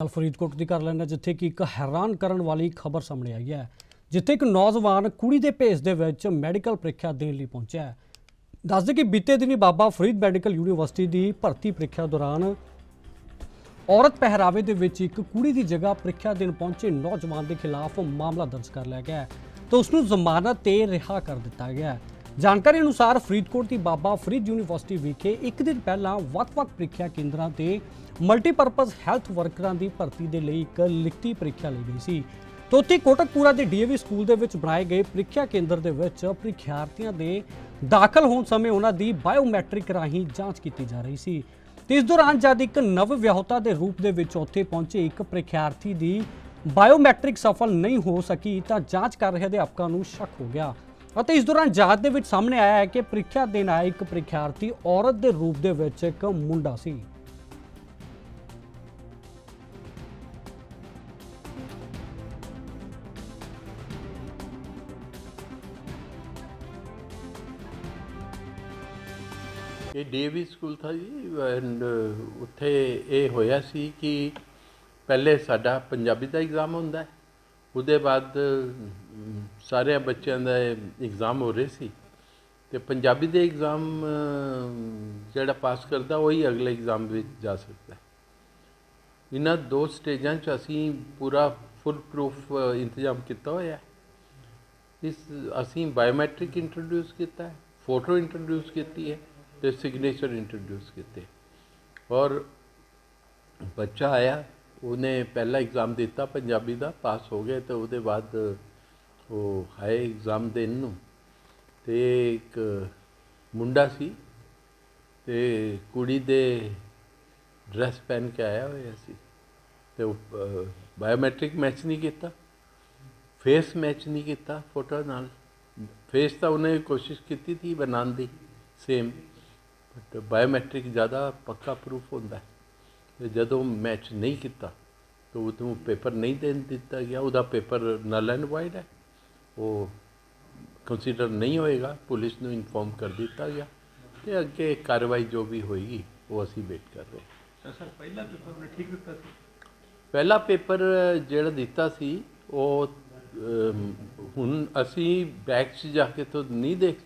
ਨਾਲ ਫਰੀਦਕੋਟ ਦੀ ਕਰ ਲੈਣਾ ਜਿੱਥੇ ਕਿ ਇੱਕ ਹੈਰਾਨ ਕਰਨ ਵਾਲੀ ਖਬਰ ਸਾਹਮਣੇ ਆਈ ਹੈ, ਜਿੱਥੇ ਇੱਕ ਨੌਜਵਾਨ ਕੁੜੀ ਦੇ ਭੇਸ ਦੇ ਵਿੱਚ ਮੈਡੀਕਲ ਪ੍ਰੀਖਿਆ ਦੇਣ ਲਈ ਪਹੁੰਚਿਆ ਹੈ। ਦੱਸਦੇ ਕਿ ਬੀਤੇ ਦਿਨੀ ਬਾਬਾ ਫਰੀਦ ਮੈਡੀਕਲ ਯੂਨੀਵਰਸਿਟੀ ਦੀ ਭਰਤੀ ਪ੍ਰੀਖਿਆ ਦੌਰਾਨ ਔਰਤ ਪਹਿਰਾਵੇ ਦੇ ਵਿੱਚ ਇੱਕ ਕੁੜੀ ਦੀ ਜਗ੍ਹਾ ਪ੍ਰੀਖਿਆ ਦੇਣ ਪਹੁੰਚੇ ਨੌਜਵਾਨ ਦੇ ਖਿਲਾਫ ਮਾਮਲਾ ਦਰਜ ਕਰ ਲਿਆ ਗਿਆ ਹੈ ਤੇ ਉਸ ਨੂੰ ਜ਼ਮਾਨਤ ਤੇ ਰਿਹਾ ਕਰ ਦਿੱਤਾ ਗਿਆ ਹੈ। ਜਾਣਕਾਰੀ ਅਨੁਸਾਰ ਫਰੀਦਕੋਟ ਦੀ ਬਾਬਾ ਫਰੀਦ ਯੂਨੀਵਰਸਿਟੀ ਵਿਖੇ ਇੱਕ ਦਿਨ ਪਹਿਲਾਂ ਵੱਖ-ਵੱਖ ਪ੍ਰੀਖਿਆ ਕੇਂਦਰਾਂ ਤੇ ਮਲਟੀਪਰਪਸ ਹੈਲਥ ਵਰਕਰਾਂ ਦੀ ਭਰਤੀ ਦੇ ਲਈ ਇੱਕ ਲਿਖਤੀ ਪ੍ਰੀਖਿਆ ਲਈ ਗਈ ਸੀ। ਤੇ ਉੱਥੇ ਕੋਟਕਪੂਰਾ ਦੇ ਡੀਏਵੀ ਸਕੂਲ ਦੇ ਵਿੱਚ ਬਣਾਏ ਗਏ ਪ੍ਰੀਖਿਆ ਕੇਂਦਰ ਦੇ ਵਿੱਚ ਪ੍ਰੀਖਿਆਰਥੀਆਂ ਦੇ ਦਾਖਲ ਹੋਣ ਸਮੇਂ ਉਹਨਾਂ ਦੀ ਬਾਇਓਮੈਟ੍ਰਿਕ ਰਾਹੀਂ ਜਾਂਚ ਕੀਤੀ ਜਾ ਰਹੀ ਸੀ। ਤੇ ਇਸ ਦੌਰਾਨ ਜਦ ਇੱਕ ਨਵ ਵਿਆਹੁਤਾ ਦੇ ਰੂਪ ਦੇ ਵਿੱਚ ਉੱਥੇ ਪਹੁੰਚੇ, ਇੱਕ ਪ੍ਰੀਖਿਆਰਥੀ ਦੀ ਬਾਇਓਮੈਟ੍ਰਿਕ ਸਫਲ ਨਹੀਂ ਹੋ ਸਕੀ ਤਾਂ ਜਾਂਚ ਕਰ ਰਹੇ ਅਧਿਆਪਕਾਂ ਨੂੰ ਸ਼ੱਕ ਹੋ ਗਿਆ ਅਤੇ ਇਸ ਦੌਰਾਨ ਜਾਂਚ ਦੇ ਵਿੱਚ ਸਾਹਮਣੇ ਆਇਆ ਹੈ ਕਿ ਪ੍ਰੀਖਿਆ ਦੇਣ ਆਇਆ ਇੱਕ ਪ੍ਰੀਖਿਆਰਥੀ ਔਰਤ ਦੇ ਰੂਪ ਦੇ ਵਿੱਚ ਇੱਕ ਮੁੰਡਾ ਸੀ। ਇਹ ਡੀਏਵੀ ਸਕੂਲ ਥਾ ਜੀ ਐਂਡ ਉੱਥੇ ਇਹ ਹੋਇਆ ਸੀ ਕਿ ਪਹਿਲੇ ਸਾਡਾ ਪੰਜਾਬੀ ਦਾ ਐਗਜ਼ਾਮ ਹੁੰਦਾ ਹੈ। ਉਹਦੇ ਬਾਅਦ ਅਮ, ਸਾਰੇ ਬੱਚਿਆਂ ਦਾ ਐਗਜ਼ਾਮ ਹੋ ਰਹੇ ਸੀ। ਤੇ ਪੰਜਾਬੀ ਦੇ ਐਗਜ਼ਾਮ ਜਿਹੜਾ ਪਾਸ ਕਰਦਾ ਉਹੀ ਅਗਲੇ ਐਗਜ਼ਾਮ ਵਿੱਚ ਜਾ ਸਕਦਾ ਹੈ। ਇਹਨਾਂ ਦੋ ਸਟੇਜਾਂ 'ਚ ਅਸੀਂ ਪੂਰਾ ਫੁੱਲ ਪ੍ਰੂਫ ਇੰਤਜ਼ਾਮ ਕੀਤਾ ਹੋਇਆ ਹੈ। ਇਸ ਅਸੀਂ ਬਾਇਓਮੈਟ੍ਰਿਕ ਇੰਟਰੋਡਿਊਸ ਕੀਤਾ ਹੈ ਫੋਟੋ ਇੰਟਰੋਡਿਊਸ ਕੀਤੀ ਹੈ। ਤੇ ਸਿਗਨੇਚਰ ਇੰਟਰੋਡਿਊਸ ਕੀਤੇ। ਔਰ ਬੱਚਾ ਆਇਆ, ਉਹਨੇ ਪਹਿਲਾ ਐਗਜ਼ਾਮ ਦਿੱਤਾ, ਪੰਜਾਬੀ ਦਾ ਪਾਸ ਹੋ ਗਿਆ ਤੇ ਉਹਦੇ ਬਾਅਦ ਉਹ ਹਾਏ ਐਗਜ਼ਾਮ ਦੇਣ ਨੂੰ। ਤੇ ਇੱਕ ਮੁੰਡਾ ਸੀ ਤੇ ਕੁੜੀ ਦੇ ਡਰੈਸ ਪਹਿਨ ਕੇ ਆਇਆ ਹੋਇਆ ਸੀ। ਤੇ ਬਾਇਓਮੈਟ੍ਰਿਕ ਮੈਚ ਨਹੀਂ ਕੀਤਾ। ਫੇਸ ਮੈਚ ਨਹੀਂ ਕੀਤਾ ਫੋਟੋ ਨਾਲ। ਫੇਸ ਤਾਂ ਉਹਨੇ ਕੋਸ਼ਿਸ਼ ਕੀਤੀ ਸੀ ਬਣਾਉਣ ਦੀ ਸੇਮ ਬਟ ਬਾਇਓਮੈਟ੍ਰਿਕ ਜ਼ਿਆਦਾ ਪੱਕਾ ਪ੍ਰੂਫ ਹੁੰਦਾ ਤੇ ਜਦੋਂ ਮੈਚ ਨਹੀਂ ਕੀਤਾ ਤਾਂ ਉਹਨੂੰ ਪੇਪਰ ਨਹੀਂ ਦੇਣ ਦਿੱਤਾ ਗਿਆ ਉਹਦਾ ਪੇਪਰ ਨਲ ਐਂਡ ਵਾਈਡ ਹੈ। ਉਹ ਕੰਸੀਡਰ ਨਹੀਂ ਹੋਏਗਾ ਪੁਲਿਸ ਨੂੰ ਇਨਫੋਰਮ ਕਰ ਦਿੱਤਾ ਗਿਆ ਤੇ ਅੱਗੇ ਕਾਰਵਾਈ ਜੋ ਵੀ ਹੋਏਗੀ ਉਹ ਅਸੀਂ ਵੇਟ ਕਰ ਰਹੇ ਹਾਂ। ਸਰ ਪਹਿਲਾ ਪੇਪਰ ਨੇ ਠੀਕ ਦਿੱਤਾ ਸੀ? ਪਹਿਲਾ ਪੇਪਰ ਜਿਹੜਾ ਦਿੱਤਾ ਸੀ ਉਹ ਹੁਣ ਅਸੀਂ ਬੈਕ 'ਚ ਜਾ ਕੇ ਤਾਂ ਨਹੀਂ ਦੇਖ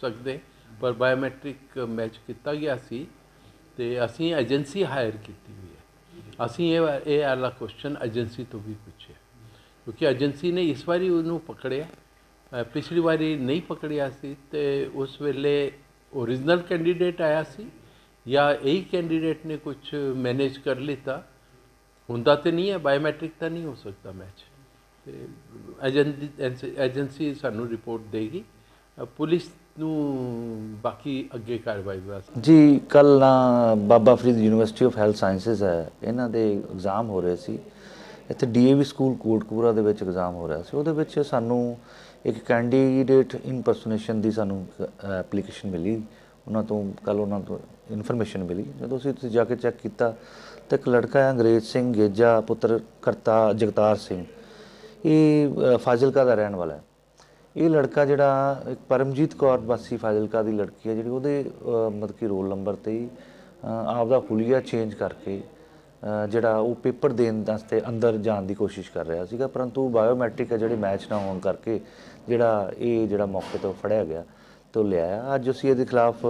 ਸਕਦੇ। ਪਰ ਬਾਇਓਮੈਟ੍ਰਿਕ ਮੈਚ ਕੀਤਾ ਗਿਆ ਸੀ ਤੇ ਅਸੀਂ ਏਜੰਸੀ ਹਾਇਰ ਕੀਤੀ ਹੋਈ ਹੈ। ਅਸੀਂ ਇਹ ਇਹ ਵਾਲਾ ਕੁਐਸਚਨ ਏਜੰਸੀ ਤੋਂ ਵੀ ਪੁੱਛਿਆ। ਕਿਉਂਕਿ ਏਜੰਸੀ ਨੇ ਇਸ ਵਾਰੀ ਉਹਨੂੰ ਪਕੜਿਆ। ਪਿਛਲੀ ਵਾਰੀ ਨਹੀਂ ਪਕੜਿਆ ਸੀ ਤੇ ਉਸ ਵੇਲੇ ਓਰੀਜਨਲ ਕੈਂਡੀਡੇਟ ਆਇਆ ਸੀ ਜਾਂ ਇਹੀ ਕੈਂਡੀਡੇਟ ਨੇ ਕੁਝ ਮੈਨੇਜ ਕਰ ਲਿੱਤਾ। ਹੁੰਦਾ ਤੇ ਨਹੀਂ ਹੈ ਬਾਇਓਮੈਟ੍ਰਿਕ ਤਾਂ ਨਹੀਂ ਹੋ ਸਕਦਾ ਮੈਚ ਤੇ ਏਜੰਸੀ ਸਾਨੂੰ ਰਿਪੋਰਟ ਦੇਗੀ। ਪੁਲਿਸ ਨੂੰ ਬਾਕੀ ਅੱਗੇ ਕਾਰਵਾਈ ਵਾਸਤੇ? ਜੀ ਕੱਲ ਨਾ Baba Farid university of health sciences ਹੈ। ਇਹਨਾਂ ਦੇ ਐਗਜ਼ਾਮ ਹੋ ਰਹੇ ਸੀ। ਇੱਥੇ ਡੀਏਵੀ ਸਕੂਲ ਕੋਟਕਪੂਰਾ ਦੇ ਵਿੱਚ ਐਗਜ਼ਾਮ ਹੋ ਰਿਹਾ ਸੀ। ਉਹਦੇ ਵਿੱਚ ਸਾਨੂੰ ਇੱਕ ਕੈਂਡੀਡੇਟ ਇਨਪਰਸੋਨੇਸ਼ਨ ਦੀ ਸਾਨੂੰ ਐਪਲੀਕੇਸ਼ਨ ਮਿਲੀ। ਉਹਨਾਂ ਤੋਂ ਕੱਲ ਉਹਨਾਂ ਤੋਂ ਇਨਫੋਰਮੇਸ਼ਨ ਮਿਲੀ। ਜਦੋਂ ਅਸੀਂ ਉੱਥੇ ਜਾ ਕੇ ਚੈੱਕ ਕੀਤਾ ਤਾਂ ਇੱਕ ਲੜਕਾ ਹੈ, ਅੰਗਰੇਜ਼ ਸਿੰਘ ਗੇਜਾ, ਪੁੱਤਰ ਕਰਤਾ ਜਗਤਾਰ ਸਿੰਘ। ਇਹ ਫਾਜ਼ਿਲਕਾ ਦਾ ਰਹਿਣ ਵਾਲਾ ਹੈ। ਇਹ ਲੜਕਾ ਜਿਹੜਾ ਇੱਕ ਪਰਮਜੀਤ ਕੌਰ ਬਾਸੀ ਫਾਜ਼ਿਲਕਾ ਦੀ ਲੜਕੀ ਹੈ ਜਿਹੜੀ ਉਹਦੇ ਮਤਲਬ ਕਿ ਰੋਲ ਨੰਬਰ ਤੇ ਹੀ ਅਹ, ਆਪਦਾ ਹੁਲੀਆ ਚੇਂਜ ਕਰਕੇ ਜਿਹੜਾ ਉਹ ਪੇਪਰ ਦੇਣ ਵਾਸਤੇ ਅੰਦਰ ਜਾਣ ਦੀ ਕੋਸ਼ਿਸ਼ ਕਰ ਰਿਹਾ ਸੀਗਾ ਪਰੰਤੂ ਬਾਇਓਮੈਟ੍ਰਿਕ ਹੈ ਜਿਹੜੇ ਮੈਚ ਨਾ ਹੋਣ ਕਰਕੇ ਜਿਹੜਾ ਇਹ ਜਿਹੜਾ ਮੌਕੇ ਤੋਂ ਫੜਿਆ ਗਿਆ ਤੋਂ ਲਿਆਇਆ। ਅੱਜ ਅਸੀਂ ਇਹਦੇ ਖਿਲਾਫ